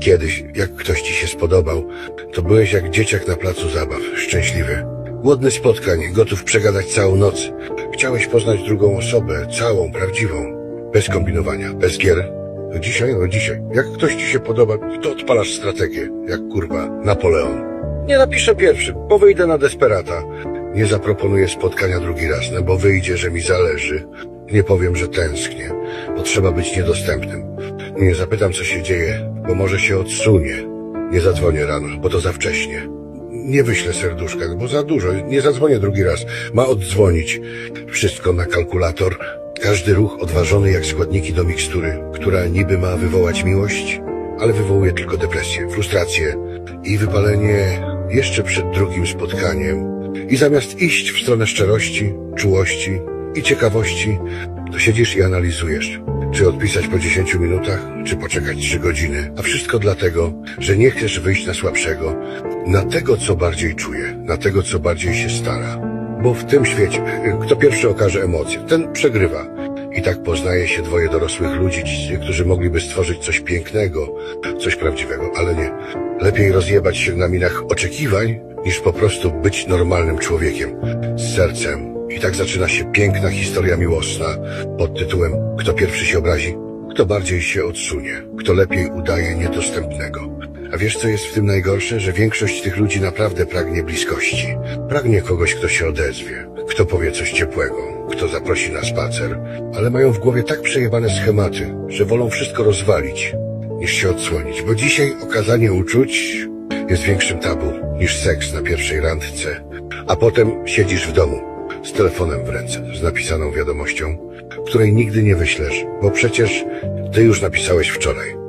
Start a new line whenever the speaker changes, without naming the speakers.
Kiedyś, jak ktoś ci się spodobał, to byłeś jak dzieciak na placu zabaw, szczęśliwy. Głodny spotkań, gotów przegadać całą noc. Chciałeś poznać drugą osobę, całą, prawdziwą. Bez kombinowania, bez gier. Dzisiaj, no dzisiaj. Jak ktoś ci się podoba, to odpalasz strategię, jak kurwa Napoleon. Nie napiszę pierwszy, bo wyjdę na desperata. Nie zaproponuję spotkania drugi raz, no bo wyjdzie, że mi zależy. Nie powiem, że tęsknię, bo trzeba być niedostępnym. Nie zapytam, co się dzieje, bo może się odsunie. Nie zadzwonię rano, bo to za wcześnie. Nie wyślę serduszka, bo za dużo. Nie zadzwonię drugi raz. Ma oddzwonić. Wszystko na kalkulator. Każdy ruch odważony jak składniki do mikstury, która niby ma wywołać miłość, ale wywołuje tylko depresję, frustrację i wypalenie jeszcze przed drugim spotkaniem. I zamiast iść w stronę szczerości, czułości i ciekawości, to siedzisz i analizujesz, czy odpisać po 10 minutach, czy poczekać 3 godziny. A wszystko dlatego, że nie chcesz wyjść na słabszego, na tego, co bardziej czuje, na tego, co bardziej się stara. Bo w tym świecie, y, kto pierwszy okaże emocje, ten przegrywa. I tak poznaje się dwoje dorosłych ludzi, którzy mogliby stworzyć coś pięknego, coś prawdziwego, ale nie. Lepiej rozjebać się na minach oczekiwań, niż po prostu być normalnym człowiekiem, z sercem. I tak zaczyna się piękna historia miłosna pod tytułem Kto pierwszy się obrazi, kto bardziej się odsunie, kto lepiej udaje niedostępnego. A wiesz, co jest w tym najgorsze? Że większość tych ludzi naprawdę pragnie bliskości. Pragnie kogoś, kto się odezwie, kto powie coś ciepłego, kto zaprosi na spacer, ale mają w głowie tak przejebane schematy, że wolą wszystko rozwalić, niż się odsłonić, bo dzisiaj okazanie uczuć jest większym tabu niż seks na pierwszej randce, a potem siedzisz w domu z telefonem w ręce, z napisaną wiadomością, której nigdy nie wyślesz, bo przecież ty już napisałeś wczoraj.